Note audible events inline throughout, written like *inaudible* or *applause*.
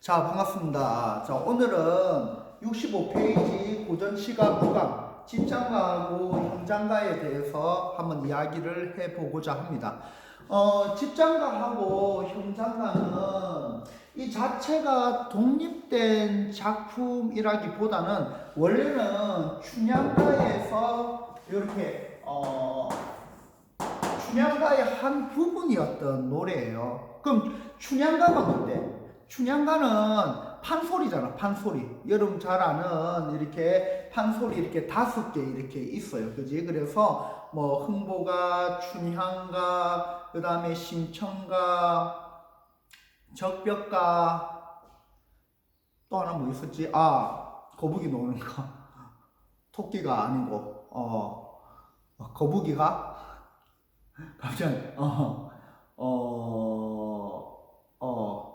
자, 반갑습니다. 자, 오늘은 65페이지 고전 시각 구강 집장가하고 현장가에 대해서 한번 이야기를 해 보고자 합니다. 어, 집장가하고 현장가는 이 자체가 독립된 작품이라기보다는 원래는 춘향가에서 이렇게 어, 춘향가의 한 부분이었던 노래예요. 그럼 춘향가가 뭔데? 춘향가는 판소리잖아, 판소리. 여러분 잘 아는 이렇게 판소리 이렇게 다섯 개 이렇게 있어요. 그지? 그래서 뭐 흥보가, 춘향가, 그 다음에 심청가, 적벽가, 또 하나 뭐 있었지? 아, 거북이 노는 거. *laughs* 토끼가 아니고, 어, 어, 거북이가? *laughs* 갑자기, 어, 어, 어,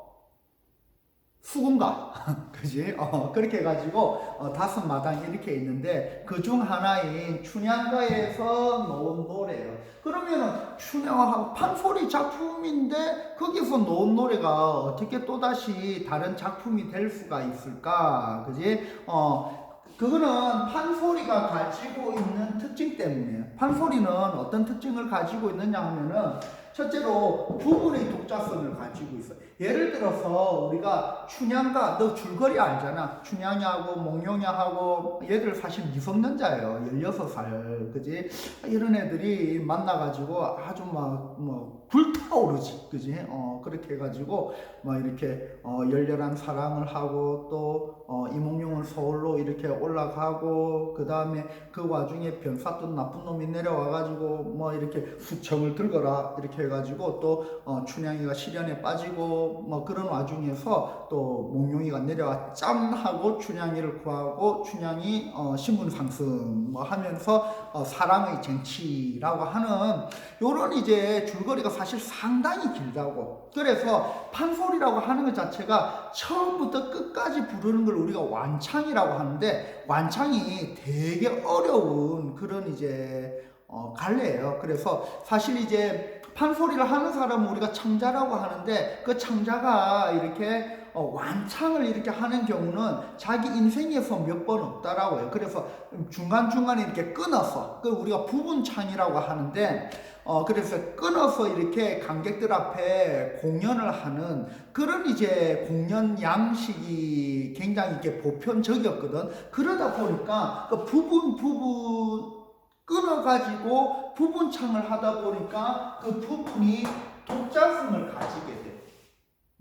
수군가. *laughs* 그지? 어, 그렇게 해가지고, 어, 다섯 마당이 이렇게 있는데, 그 중 하나인 춘향가에서 놓은 노래예요. 그러면은, 춘향하고 판소리 작품인데, 거기서 놓은 노래가 어떻게 또다시 다른 작품이 될 수가 있을까? 그지? 어, 그거는 판소리가 가지고 있는 특징 때문이에요. 판소리는 어떤 특징을 가지고 있느냐 하면은 첫째로 부분의 독자성을 가지고 있어요. 예를 들어서 우리가 춘향가 너 줄거리 알잖아. 춘향이하고 몽룡이하고 얘들 사실 미성년 자예요. 16살. 그지? 이런 애들이 만나 가지고 아주 막 뭐 불타오르지. 그지? 어, 그렇게 해 가지고 막 이렇게 어, 열렬한 사랑을 하고 또 어, 이몽룡은 서울로 이렇게 올라가고 그 다음에 그 와중에 변사돈 나쁜 놈이 내려와 가지고 뭐 이렇게 수청을 들거라 이렇게 해 가지고 또 어, 춘향이가 시련에 빠지고 뭐 그런 와중에서 또 몽룡이가 내려와 짠 하고 춘향이를 구하고 춘향이 어, 신분 상승 뭐 하면서 어, 사랑의 쟁취라고 하는 요런 이제 줄거리가 사실 상당히 길다고 그래서 판소리라고 하는 것 자체가 처음부터 끝까지 부르는 걸 우리가 완창이라고 하는데 완창이 되게 어려운 그런 이제 어, 갈래예요. 그래서 사실 이제 판소리를 하는 사람은 우리가 창자라고 하는데 그 창자가 이렇게 어, 완창을 이렇게 하는 경우는 자기 인생에서 몇 번 없다라고 해요. 그래서 중간중간에 이렇게 끊어서 그 우리가 부분창이라고 하는데 어, 그래서 끊어서 이렇게 관객들 앞에 공연을 하는 그런 이제 공연 양식이 굉장히 이렇게 보편적이었거든. 그러다 보니까 그 부분, 부분, 끊어가지고 부분창을 하다 보니까 그 부분이 독자성을 가지게 돼.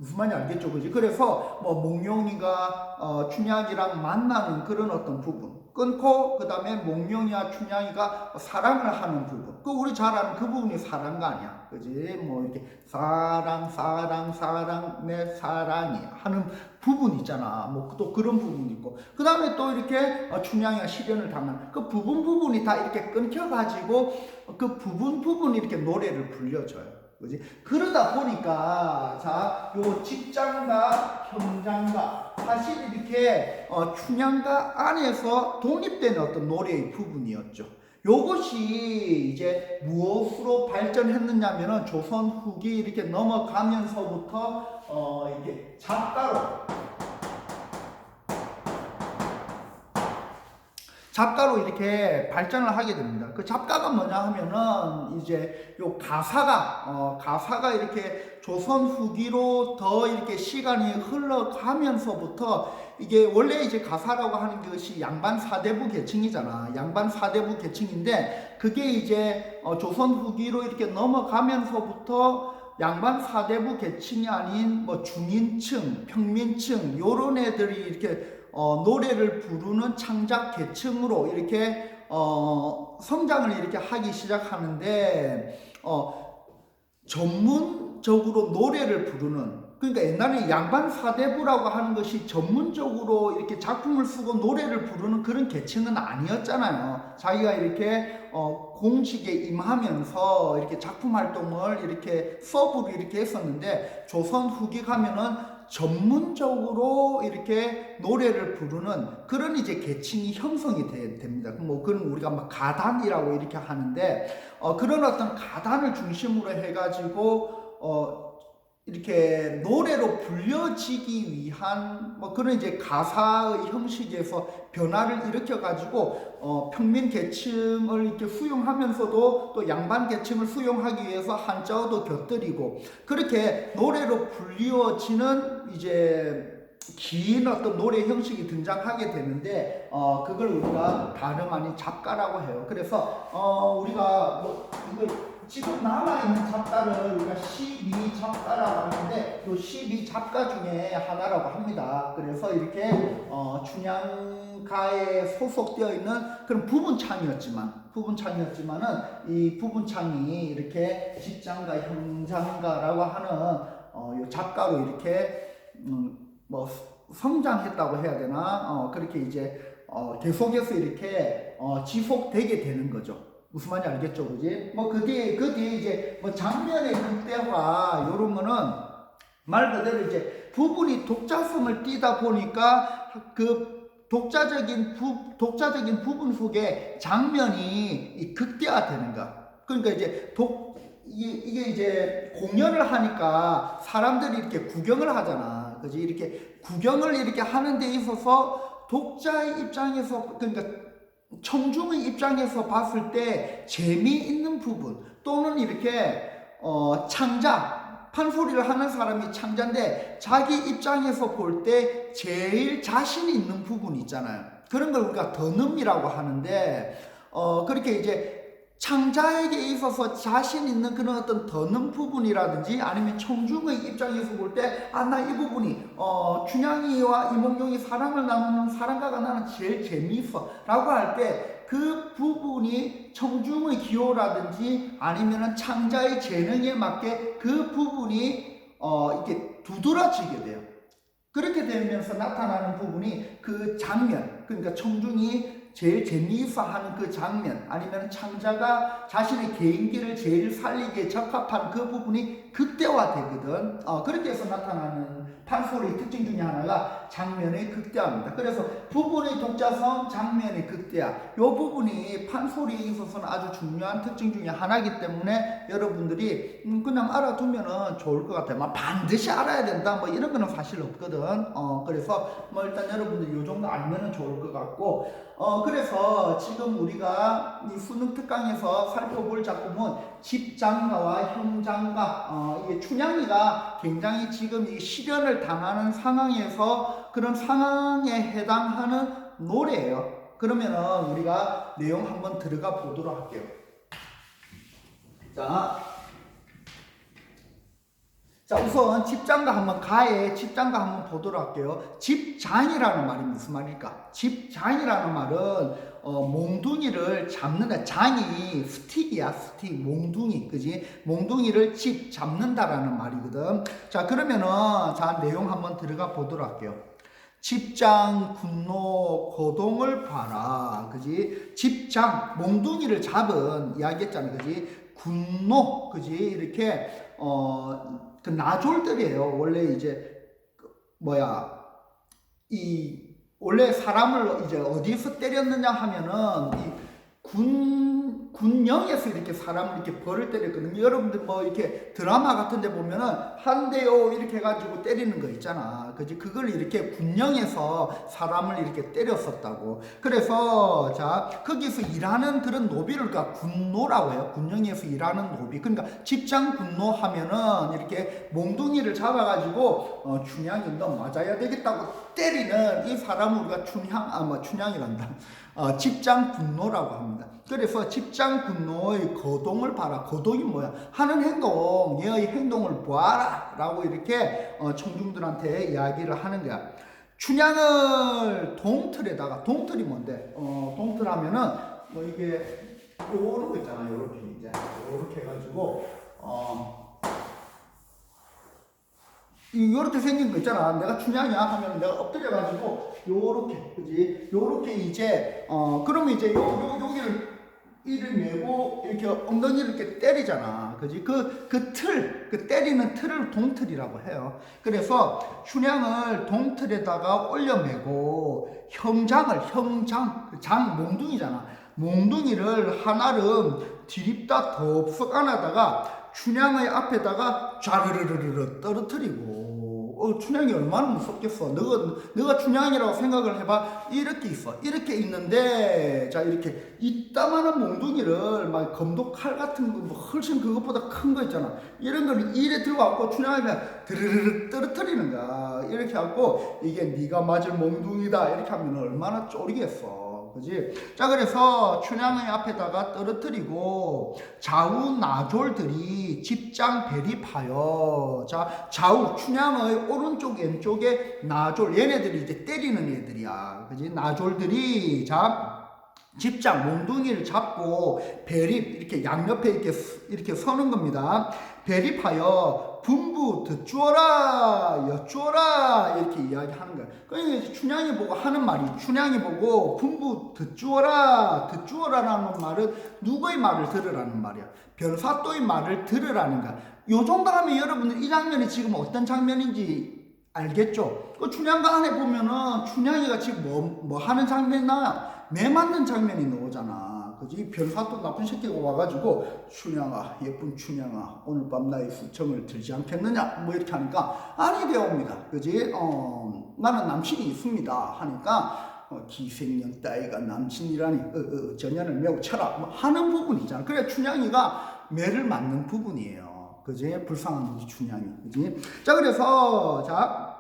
무슨 말인지 알겠죠, 그지? 그래서 뭐 몽룡이가 어, 춘향이랑 만나는 그런 어떤 부분 끊고 그 다음에 몽룡이와 춘향이가 사랑을 하는 부분. 그 우리 잘 아는 그 부분이 사랑가 아니야, 그지? 뭐 이렇게 사랑, 사랑, 사랑, 내 사랑이 하는 부분 있잖아. 뭐 또 그런 부분이 있고 그 다음에 또 이렇게 어, 춘향이가 시련을 당한 그 부분 부분이 다 이렇게 끊겨 가지고 그 부분 부분이 이렇게 노래를 불려줘요. 그지? 그러다 보니까 자, 요 직장가, 현장가 사실 이렇게 어, 춘향가 안에서 독립된 어떤 노래의 부분이었죠. 요것이 이제 무엇으로 발전했느냐면은 조선 후기 이렇게 넘어가면서부터 어 이게 작가로 작가로 이렇게 발전을 하게 됩니다. 그 작가가 뭐냐 하면은 이제 요 가사가 어 가사가 이렇게 조선 후기로 더 이렇게 시간이 흘러가면서부터 이게 원래 이제 가사라고 하는 것이 양반 사대부 계층이잖아. 양반 사대부 계층인데 그게 이제 어 조선 후기로 이렇게 넘어가면서부터 양반 사대부 계층이 아닌 뭐 중인층, 평민층 요런 애들이 이렇게 어, 노래를 부르는 창작 계층으로 이렇게 어, 성장을 이렇게 하기 시작하는데 어, 전문적으로 노래를 부르는 그러니까 옛날에 양반 사대부라고 하는 것이 전문적으로 이렇게 작품을 쓰고 노래를 부르는 그런 계층은 아니었잖아요. 자기가 이렇게 어, 공식에 임하면서 이렇게 작품 활동을 이렇게 서브로 이렇게 했었는데 조선 후기 가면은 전문적으로 이렇게 노래를 부르는 그런 이제 계층이 형성이 되, 됩니다. 뭐 그런 우리가 막 가단이라고 이렇게 하는데 어, 그런 어떤 가단을 중심으로 해가지고 어, 이렇게 노래로 불려지기 위한 뭐 그런 이제 가사의 형식에서 변화를 일으켜 가지고 어, 평민 계층을 이렇게 수용하면서도 또 양반 계층을 수용하기 위해서 한자어도 곁들이고 그렇게 노래로 불리워지는 이제 긴 어떤 노래 형식이 등장하게 되는데 어 그걸 우리가 다름 아닌 잡가라고 해요. 그래서 어 우리가 뭐 이걸 지금 남아 있는 잡가를 우리가 12 잡가라고 하는데 또12 잡가 중에 하나라고 합니다. 그래서 이렇게 어 춘향가에 소속되어 있는 그런 부분창이었지만 부분창이었지만은 이 부분창이 이렇게 집장가 형장가라고 하는 어요 잡가로 이렇게 음, 뭐 성장했다고 해야 되나 어, 그렇게 이제 어, 계속해서 이렇게 어, 지속되게 되는 거죠. 무슨 말인지 알겠죠, 그지? 뭐 그 뒤에 그 뒤에 이제 뭐 장면의 극대화 이런 거는 말 그대로 이제 부분이 독자성을 띠다 보니까 그 독자적인 부 독자적인 부분 속에 장면이 이 극대화되는 거. 그러니까 이제 독 이게, 이게 이제 공연을 하니까 사람들이 이렇게 구경을 하잖아. 그지? 이렇게 구경을 이렇게 하는 데 있어서 독자의 입장에서, 그러니까 청중의 입장에서 봤을 때 재미있는 부분 또는 이렇게 어, 창자, 판소리를 하는 사람이 창자인데 자기 입장에서 볼 때 제일 자신 있는 부분 있잖아요. 그런 걸 우리가 더음이라고 하는데 어, 그렇게 이제 창자에게 있어서 자신 있는 그런 어떤 더는 부분이라든지 아니면 청중의 입장에서 볼 때 아 나 이 부분이 어 춘향이와 이몽룡이 사랑을 나누는 사랑가가 나는 제일 재미있어 라고 할 때 그 부분이 청중의 기호라든지 아니면은 창자의 재능에 맞게 그 부분이 어 이렇게 두드러지게 돼요. 그렇게 되면서 나타나는 부분이 그 장면, 그러니까 청중이 제일 재미있어 하는 그 장면, 아니면 창자가 자신의 개인기를 제일 살리기에 적합한 그 부분이 극대화되거든. 어, 그렇게 해서 나타나는 판소리의 특징 중에 하나가 장면의 극대화입니다. 그래서 부분의 독자성, 장면의 극대화. 이 부분이 판소리에 있어서는 아주 중요한 특징 중에 하나이기 때문에 여러분들이 음, 그냥 알아두면 좋을 것 같아요. 막 반드시 알아야 된다. 뭐 이런 거는 사실 없거든. 어, 그래서 뭐 일단 여러분들 이 정도 알면은 좋을 것 같고, 어, 그래서 지금 우리가 이 수능 특강에서 살펴볼 작품은 집장가와 형장가, 어, 이게 춘향이가 굉장히 지금 이 시련을 당하는 상황에서 그런 상황에 해당하는 노래예요. 그러면은 우리가 내용 한번 들어가 보도록 할게요. 자, 자 우선 집장가 한번 가에 집장가 한번 보도록 할게요. 집장이라는 말이 무슨 말일까? 집장이라는 말은 어, 몽둥이를 잡는다. 장이 스틱이야, 스틱. 몽둥이, 그지? 몽둥이를 집 잡는다라는 말이거든. 자, 그러면은, 자, 내용 한번 들어가 보도록 할게요. 집장 분노 고동을 봐라. 그지? 집장, 몽둥이를 잡은, 이야기했잖아. 그지? 군노, 그지? 이렇게, 어, 그 나졸들이에요. 원래 이제, 그 뭐야, 이, 원래 사람을 이제 어디서 때렸느냐 하면은 이 군, 군령에서 이렇게 사람을 이렇게 벌을 때렸거든요. 여러분들 뭐 이렇게 드라마 같은 데 보면은 한 대요 이렇게 해가지고 때리는 거 있잖아. 그지? 그걸 이렇게 군령에서 사람을 이렇게 때렸었다고. 그래서 자, 거기서 일하는 그런 노비를 그러니까 군노라고 해요. 군령에서 일하는 노비. 그러니까 직장 군노 하면은 이렇게 몽둥이를 잡아가지고 어, 춘향이 너 맞아야 되겠다고 때리는 이 사람을 우리가 춘향, 아, 뭐 춘향이란다. 어, 집장 분노라고 합니다. 그래서 집장 분노의 거동을 봐라. 거동이 뭐야? 하는 행동, 얘의 행동을 보아라. 라고 이렇게 어, 청중들한테 이야기를 하는 거야. 춘향을 동틀에다가, 동틀이 뭔데? 어, 동틀 하면은, 뭐 이게, 요런 거 있잖아요. 요렇게 이제. 요렇게 해가지고, 어, 이 요렇게 생긴 거 있잖아. 내가 춘향이야 하면 내가 엎드려가지고 요렇게 그지? 요렇게 이제 어 그러면 이제 요, 요 여기를 이를 메고 이렇게 엉덩이를 이렇게 때리잖아. 그지? 그, 그 틀, 그 때리는 틀을 동틀이라고 해요. 그래서 춘향을 동틀에다가 올려매고 형장을, 형장, 그 장, 몽둥이잖아. 몽둥이를 한아름 디립다 덥석 안아다가 춘향의 앞에다가 좌르르르르 떨어뜨리고 어, 춘향이 얼마나 무섭겠어. 너가 너가 춘향이라고 생각을 해봐. 이렇게 있어. 이렇게 있는데 자 이렇게 이따만한 몽둥이를 막 검도 칼 같은 거 뭐 훨씬 그것보다 큰 거 있잖아. 이런 걸 이래 들고 갖고 춘향이 그냥 드르르르 떨어뜨리는 거야. 이렇게 하고 이게 네가 맞을 몽둥이다. 이렇게 하면 얼마나 쫄이겠어. 그지? 자, 그래서 춘향의 앞에다가 떨어뜨리고 좌우 나졸들이 집장 배립하여 자, 좌우 춘향의 오른쪽 왼쪽에 나졸 얘네들이 이제 때리는 애들이야. 그지? 나졸들이 자 집장 몽둥이를 잡고 배립 이렇게 양옆에 이렇게 이렇게 서는 겁니다. 배립하여 분부 듣주어라 여쭈어라 이렇게 이야기하는 거야. 그러니까 춘향이 보고 하는 말이 춘향이 보고 분부 듣주어라 듣주어라라는 말은 누구의 말을 들으라는 말이야. 변사또의 말을 들으라는 거야. 요 정도 하면 여러분들 이 장면이 지금 어떤 장면인지 알겠죠? 그 춘향가 안에 보면은 춘향이가 지금 뭐, 뭐 하는 장면이 나와? 매 맞는 장면이 나오잖아. 그지? 변사또 나쁜 새끼가 와가지고 춘향아, 예쁜 춘향아, 오늘 밤 나의 수청을 들지 않겠느냐? 뭐 이렇게 하니까 아니 되옵니다. 그지? 어, 나는 남친이 있습니다. 하니까 어, 기생년 따위가 남친이라니 어, 어, 전년을 매우 쳐라 뭐 하는 부분이잖아. 그래 춘향이가 매를 맞는 부분이에요. 그지? 불쌍한 우리 춘향이. 그지? 자, 그래서, 자,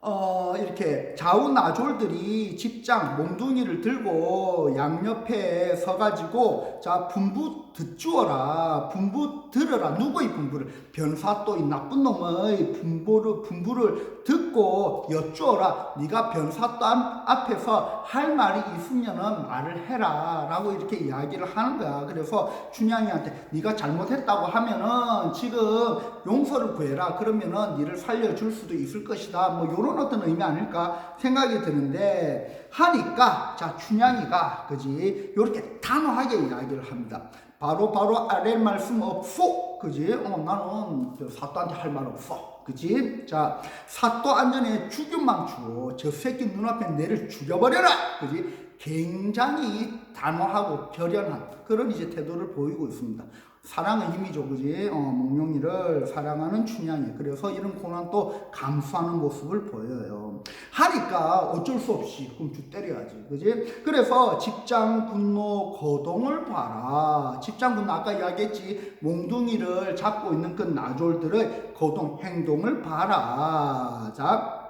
어, 이렇게 좌우 나졸들이 집장, 몽둥이를 들고 양옆에 서가지고, 자, 분부 듣주어라. 분부 들어라. 누구의 분부를? 변사 또 이 나쁜 놈의 분부를, 분부를 듣고 여쭈어라. 네가 변사 또 앞에서 할 말이 있으면은 말을 해라. 라고 이렇게 이야기를 하는 거야. 그래서 춘향이한테 네가 잘못했다고 하면은 지금 용서를 구해라. 그러면은 니를 살려줄 수도 있을 것이다. 뭐 요런 어떤 의미 아닐까 생각이 드는데 하니까 자 춘향이가 그지 요렇게 단호하게 이야기를 합니다. 바로 바로 아래 말씀 없소 그지 어 나는 저 사또한테 할 말 없어 그지 자 사또 안전에 죽여망치고 저 새끼 눈앞에 내를 죽여버려라 그지 굉장히 단호하고 결연한 그런 이제 태도를 보이고 있습니다. 사랑의 힘이죠, 그지? 어, 몽룡이를 사랑하는 춘향이. 그래서 이런 고난 또 감수하는 모습을 보여요. 하니까 어쩔 수 없이 끔주 때려야지, 그지? 그래서 직장 분노 거동을 봐라. 직장 분노 아까 이야기했지. 몽둥이를 잡고 있는 그 나졸들의 거동 행동을 봐라. 자.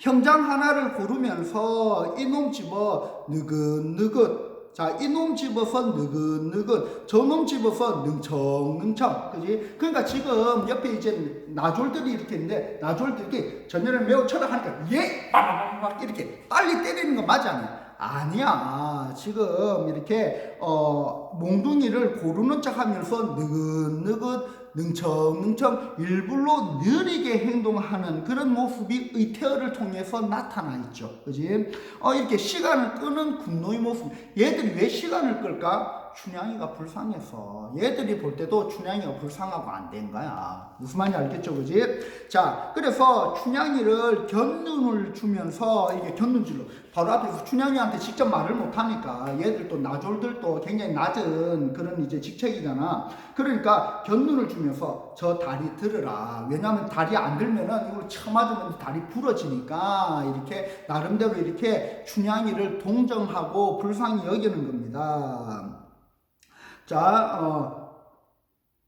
형장 하나를 고르면서 이놈 집어 느긋느긋 자, 이놈 집어서 느긋느긋, 저놈 집어서 능청능청, 그지? 그러니까 지금 옆에 이제 나졸들이 이렇게 있는데, 나졸들이 전열을 매우 쳐다 하니까, 예! 막 이렇게 빨리 때리는 거 맞아, 아니야? 아니야. 지금 이렇게, 어, 몽둥이를 고르는 척 하면서 느긋느긋, 능청능청 일부러 느리게 행동하는 그런 모습이 의태어를 통해서 나타나 있죠. 그지? 어, 이렇게 시간을 끄는 군노의 모습. 얘들이 왜 시간을 끌까? 춘향이가 불쌍해서. 얘들이 볼 때도 춘향이가 불쌍하고 안 된 거야. 무슨 말인지 알겠죠? 그지? 자, 그래서 춘향이를 견눈을 주면서 이게 견눈질로 바로 앞에서 춘향이한테 직접 말을 못 하니까 얘들도 나졸들도 굉장히 낮은 그런 이제 직책이잖아. 그러니까 견눈을 주면서 저 다리 들으라. 왜냐하면 다리 안 들면은 이걸 쳐맞으면 다리 부러지니까 이렇게 나름대로 이렇게 춘향이를 동정하고 불쌍히 여기는 겁니다. 자, 어,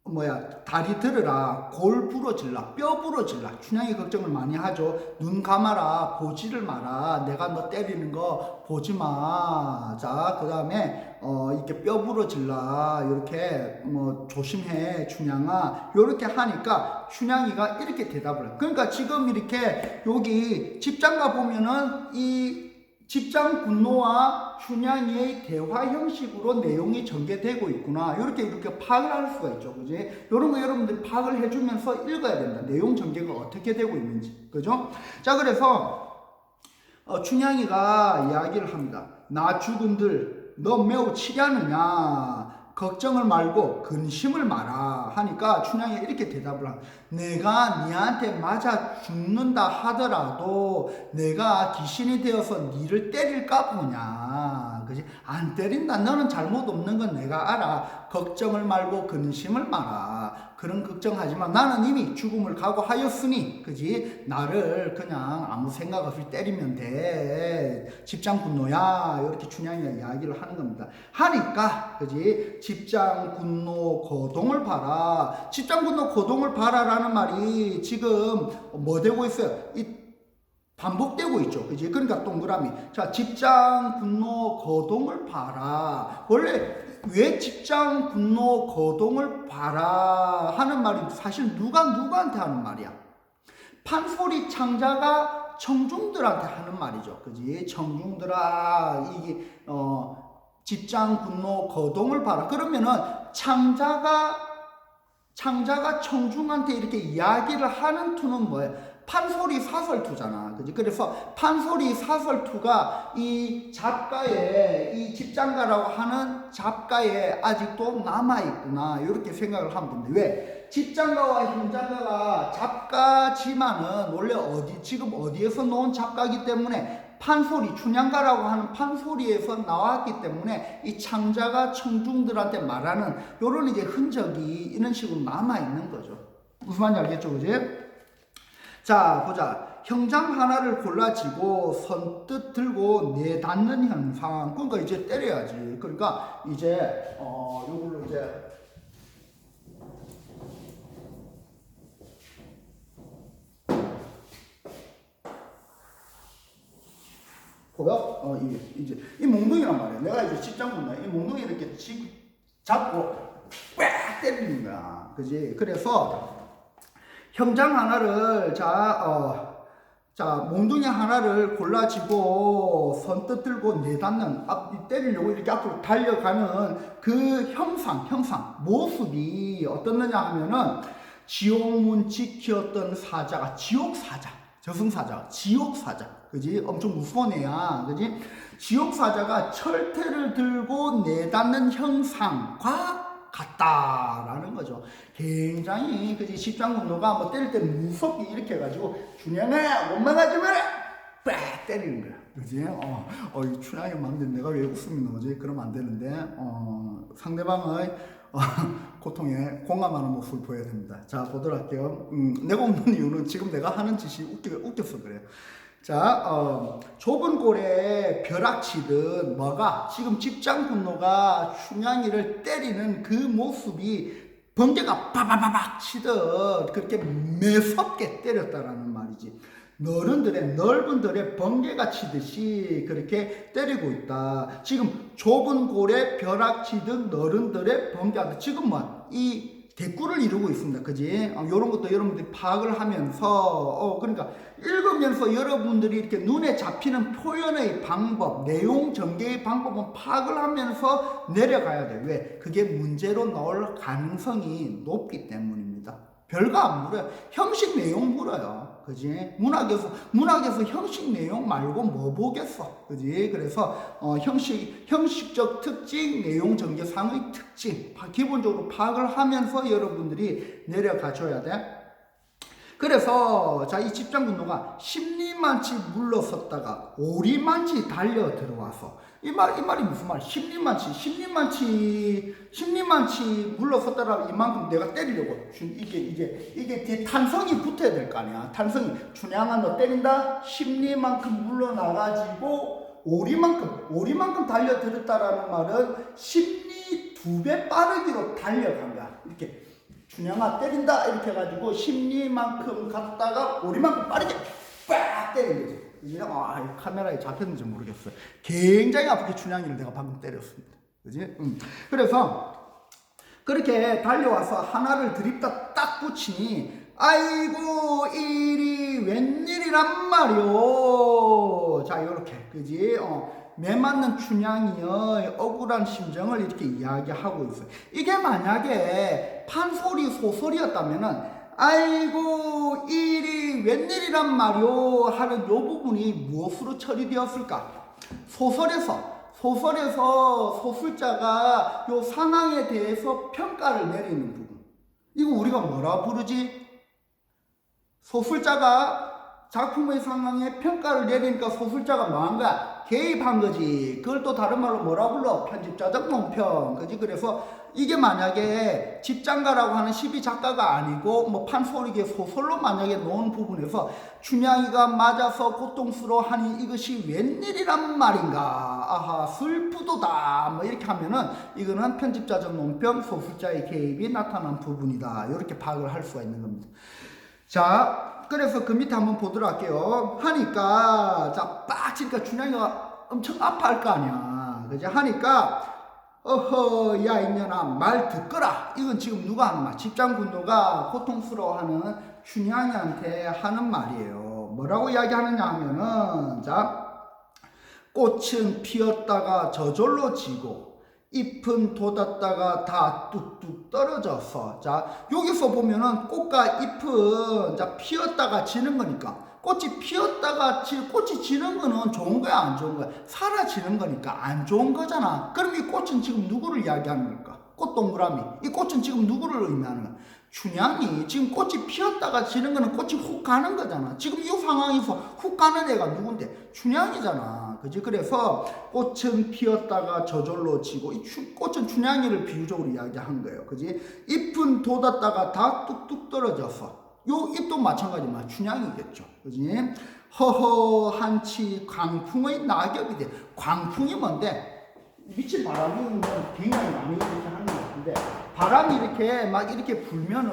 뭐야, 다리 들으라, 골 부러질라, 뼈 부러질라. 춘향이 걱정을 많이 하죠. 눈 감아라, 보지를 마라. 내가 너 때리는 거 보지 마. 자, 그 다음에, 어, 이렇게 뼈 부러질라. 이렇게, 뭐, 조심해, 춘향아. 요렇게 하니까 춘향이가 이렇게 대답을 해. 그러니까 지금 이렇게 여기 집장 가 보면은 이 집장 분노와 춘향이의 대화 형식으로 내용이 전개되고 있구나. 이렇게 이렇게 파악을 할 수가 있죠. 그지? 이런 거 여러분들이 파악을 해주면서 읽어야 된다. 내용 전개가 어떻게 되고 있는지. 그죠? 자, 그래서, 어, 춘향이가 이야기를 합니다. 나 죽은들, 너 매우 치려느냐? 걱정을 말고 근심을 마라 하니까 춘향이 이렇게 대답을 합니다. 내가 니한테 맞아 죽는다 하더라도 내가 귀신이 되어서 니를 때릴까 보냐. 그지? 안 때린다. 너는 잘못 없는 건 내가 알아. 걱정을 말고 근심을 마라. 그런 걱정하지 마. 나는 이미 죽음을 각오하였으니, 그지? 나를 그냥 아무 생각 없이 때리면 돼. 집장 분노야. 이렇게 춘향이가 이야기를 하는 겁니다. 하니까, 그지? 집장 분노 거동을 봐라. 집장 분노 거동을 봐라라는 말이 지금 뭐 되고 있어요? 이 반복되고 있죠. 그지? 그러니까 동그라미. 자, 직장 분노 거동을 봐라. 원래 왜 직장 분노 거동을 봐라 하는 말이 사실 누가 누구한테 하는 말이야? 판소리 창자가 청중들한테 하는 말이죠. 그지? 청중들아, 이게, 어, 직장 분노 거동을 봐라. 그러면은 창자가, 창자가 청중한테 이렇게 이야기를 하는 투는 뭐예요? 판소리 사설투잖아. 그지? 그래서 판소리 사설투가 이 작가의, 이 집장가라고 하는 작가에 아직도 남아있구나. 이렇게 생각을 하면 됩니다. 왜? 집장가와 현장가가 작가지만은 원래 어디, 지금 어디에서 놓은 작가이기 때문에 판소리, 춘향가라고 하는 판소리에서 나왔기 때문에 이 창자가 청중들한테 말하는 요런 이제 흔적이 이런 식으로 남아있는 거죠. 무슨 말인지 알겠죠? 그지? 자, 보자. 형장 하나를 골라지고 선뜻 들고 내닫는 현상. 그러니까 이제 때려야지. 그러니까 이제 어 요걸로 이제 보여? 어 이게 이제 이 몽둥이란 말이야. 내가 이제 직장 본다. 이 몽둥이 이렇게 쥐, 잡고 꽉 때리는 거야. 그지? 그래서 형장 하나를 자, 어, 자 몽둥이 하나를 골라지고 선뜻 들고 내닫는 앞 때리려고 이렇게 앞으로 달려가는 그 형상, 형상 모습이 어떻느냐 하면은 지옥문 지키었던 사자가 지옥 사자, 저승 사자, 지옥 사자, 그지? 엄청 무서운 애야, 그지? 지옥 사자가 철퇴를 들고 내닫는 형상과 같다라는 거죠. 굉장히 그지 십장군노가 뭐 때릴 때 무섭게 이렇게 해가지고 춘향아 원망하지 마라 빡 때리는 거야. 그지? 어, 어, 이 춘향이 마음대 내가 왜 웃음이 나오지? 그러면 안 되는데 어, 상대방의 어, *laughs* 고통에 공감하는 모습을 보여야 됩니다. 자 보도록 할게요. 음, 내가 웃는 이유는 지금 내가 하는 짓이 웃겨, 웃겨서 그래요. 자, 어, 좁은 골에 벼락치듯 뭐가 지금 집장 분노가 춘향이를 때리는 그 모습이 번개가 바바바박 치듯 그렇게 매섭게 때렸다라는 말이지. 너른들의 넓은 들에 번개가 치듯이 그렇게 때리고 있다. 지금 좁은 골에 벼락 치듯 너른들의 번개가 지금 뭐이 대꾸를 이루고 있습니다. 그지? 어, 이런 것도 여러분들이 파악을 하면서, 어, 그러니까 읽으면서 여러분들이 이렇게 눈에 잡히는 표현의 방법, 내용 전개의 방법은 파악을 하면서 내려가야 돼. 왜? 그게 문제로 나올 가능성이 높기 때문입니다. 별거 안 물어요. 형식 내용 물어요. 그지? 문학에서, 문학에서 형식 내용 말고 뭐 보겠어. 그지? 그래서, 어, 형식, 형식적 특징, 내용 전개상의 특징, 파- 기본적으로 파악을 하면서 여러분들이 내려가 줘야 돼. 그래서, 자, 이 집장 분노가 심리만치 물러섰다가 오리만치 달려 들어와서, 이 말, 이 말이 무슨 말? 심리만치, 심리만치, 심리만치 물러섰다라 이만큼 내가 때리려고. 준- 이게, 이게, 이게 뒤에 탄성이 붙어야 될 거 아니야. 탄성이. 춘향아, 너 때린다? 심리만큼 물러나 가지고, 오리만큼, 오리만큼 달려 들었다라는 말은 심리 두 배 빠르기로 달려간 거야. 이렇게. 춘향아, 때린다! 이렇게 해가지고 심리만큼 갔다가 오리만큼 빠르게 빡 때린 거지. 이제 아, 이 카메라에 잡혔는지 모르겠어요. 굉장히 아프게 춘향이를 내가 방금 때렸습니다. 그지? 음. 그래서 그렇게 달려와서 하나를 드립다 딱 붙이니 아이고 일이 웬일이란 말이오. 자 요렇게 그지? 어. 매 맞는 춘향이의 억울한 심정을 이렇게 이야기하고 있어요. 이게 만약에 판소리 소설이었다면은 아이고 일이 웬일이란 말이오 하는 요 부분이 무엇으로 처리되었을까? 소설에서 소설에서 소설자가 요 상황에 대해서 평가를 내리는 부분. 이거 우리가 뭐라 부르지? 소설자가 작품의 상황에 평가를 내리니까 소설자가 뭐한 거야? 개입한 거지. 그걸 또 다른 말로 뭐라 불러? 편집자적 논평. 그지? 그래서 이게 만약에 집장가라고 하는 시비 작가가 아니고 뭐 판소리계 소설로 만약에 놓은 부분에서 춘향이가 맞아서 고통스러워하니 이것이 웬일이란 말인가? 아하 슬프도다. 뭐 이렇게 하면은 이거는 편집자적 논평 소설자의 개입이 나타난 부분이다. 이렇게 파악을 할 수가 있는 겁니다. 자, 그래서 그 밑에 한번 보도록 할게요. 하니까, 자, 빡 치니까 춘향이가 엄청 아파할 거 아니야. 그지? 하니까, 어허, 야, 이년아, 말 듣거라. 이건 지금 누가 하는 말? 집장군도가 고통스러워하는 춘향이한테 하는 말이에요. 뭐라고 이야기하느냐 하면은, 자, 꽃은 피었다가 저절로 지고, 잎은 돋았다가 다 뚝뚝 떨어져서. 자 여기서 보면은 꽃과 잎은 자 피었다가 지는 거니까. 꽃이 피었다가 지 꽃이 지는 거는 좋은 거야 안 좋은 거야? 사라지는 거니까 안 좋은 거잖아. 그럼 이 꽃은 지금 누구를 이야기하는 걸까? 꽃 동그라미. 이 꽃은 지금 누구를 의미하는 거야? 춘향이 지금 꽃이 피었다가 지는 거는 꽃이 훅 가는 거잖아. 지금 이 상황에서 훅 가는 애가 누군데? 춘향이잖아 그지? 그래서 꽃은 피었다가 저절로 지고 이 추- 꽃은 춘향이를 비유적으로 이야기한 거예요. 그지? 잎은 돋았다가 다 뚝뚝 떨어져서 요 잎도 마찬가지만 춘향이겠죠. 그지? 허허 한치 광풍의 낙엽이 돼. 광풍이 뭔데? 미친 바람이 뭐 굉장히 많이 이렇게 하는 것 같은데 바람이 이렇게 막 이렇게 불면은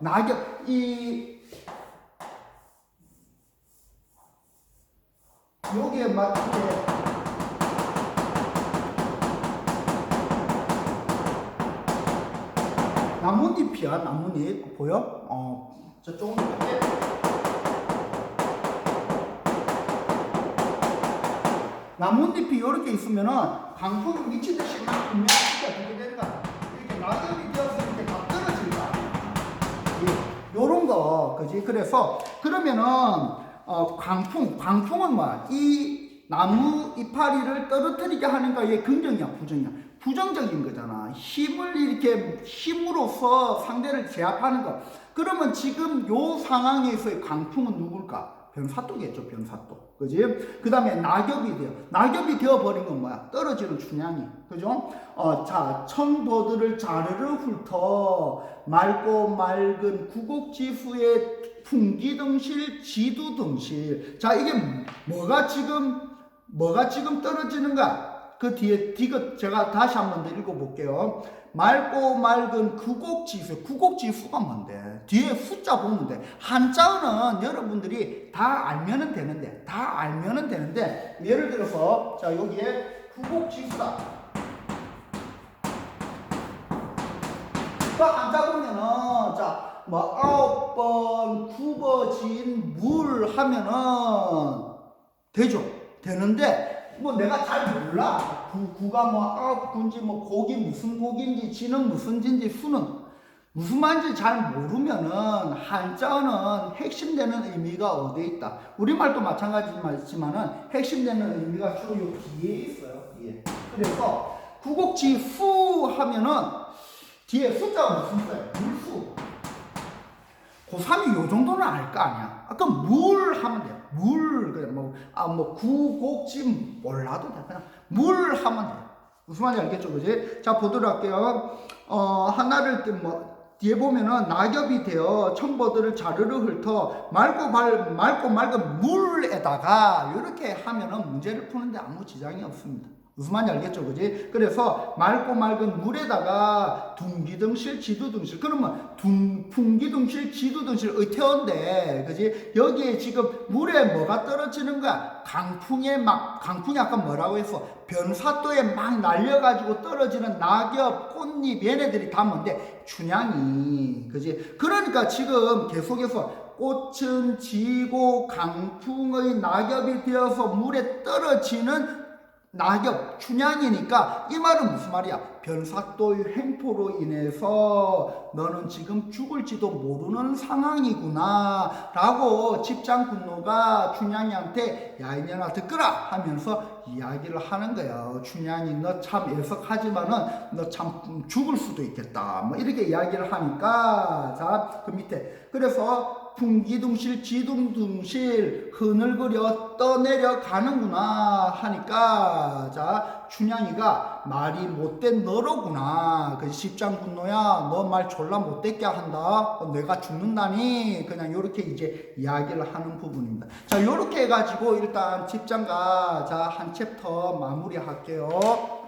낙엽 이 여기에 막 이렇게 나뭇잎이야 나뭇잎. 보여? 어. 저쪽은 이렇게. 나뭇잎이 이렇게 있으면은 강풍이 미친 듯이 막 불면 진짜 되는 거야 이렇게 낙엽이 되어서 이렇게 막 거야 예, 요런 거 그지? 그래서 그러면은 어 광풍 광풍은 뭐야? 이 나무 이파리를 떨어뜨리게 하는 거에 긍정이야 부정이야? 부정적인 거잖아. 힘을 이렇게 힘으로써 상대를 제압하는 거. 그러면 지금 요 상황에서의 광풍은 누굴까? 변사또겠죠 변사또. 그지? 그 다음에 낙엽이 돼요. 낙엽이 되어버린 건 뭐야? 떨어지는 춘향이. 그죠? 어 자 청보들을 자르르 훑어. 맑고 맑은 구곡지수의 풍기등실 지두등실. 자 이게 뭐가 지금 뭐가 지금 떨어지는가? 그 뒤에 디귿 제가 다시 한 번 더 읽어볼게요. 맑고 맑은 구곡지수 구곡지수가 뭔데? 뒤에 숫자 보면 돼 한자어는 여러분들이 다 알면은 되는데 다 알면은 되는데 예를 들어서 자 여기에 구곡지수다. 그 한자 보면은 자 뭐 아홉 번 굽어진 물 하면은 되죠. 되는데 뭐 내가 잘 몰라. 구, 구가 뭐 아홉 군지 뭐 곡이 무슨 곡인지 지는 무슨 지인지 수는 무슨 말인지 잘 모르면은 한자어는 핵심되는 의미가 어디에 있다. 우리말도 마찬가지지만은 핵심되는 의미가 주로 요 뒤에 있어요 뒤에. 그래서 구곡지 수 하면은 뒤에 숫자가 무슨 숫자예요? 물수. 고3이 요 정도는 알 거 아니야. 아까 물 하면 돼요. 물. 그래, 뭐, 아, 뭐, 구곡지 몰라도 돼. 그냥 물 하면 돼. 무슨 말인지 알겠죠? 그지? 자, 보도록 할게요. 어, 하나를, 띠- 뭐, 뒤에 보면은 낙엽이 되어 청보들을 자르르 훑어 맑고 말, 맑고 맑은 물에다가 이렇게 하면은 문제를 푸는데 아무 지장이 없습니다. 무슨 말인지 알겠죠? 그지? 그래서 맑고 맑은 물에다가 둥기둥실, 지두둥실. 그러면 둥, 풍기둥실, 지두둥실, 의태어인데, 그지? 여기에 지금 물에 뭐가 떨어지는 거야? 강풍에 막, 강풍이 아까 뭐라고 했어? 변사도에 막 날려가지고 떨어지는 낙엽, 꽃잎, 얘네들이 다 뭔데? 춘향이. 그지? 그러니까 지금 계속해서 꽃은 지고 강풍의 낙엽이 되어서 물에 떨어지는 낙엽, 춘향이니까 이 말은 무슨 말이야? 변삭도의 횡포로 인해서 너는 지금 죽을지도 모르는 상황이구나 라고 집장 군노가 춘향이한테 야 이년아 듣거라 하면서 이야기를 하는 거예요. 춘향이 너 참 애석하지만은 너 참 죽을 수도 있겠다. 뭐 이렇게 이야기를 하니까 자 그 밑에. 그래서 풍기둥실 지둥둥실 흐늘거려 떠내려 가는구나 하니까 자 춘향이가 말이 못된 너로구나. 그 십장 군노야 너 말 졸라 못됐게 한다. 어, 내가 죽는다니. 그냥 요렇게 이제 이야기를 하는 부분입니다. 자 요렇게 해가지고 일단 집장가 자한 챕터 마무리 할게요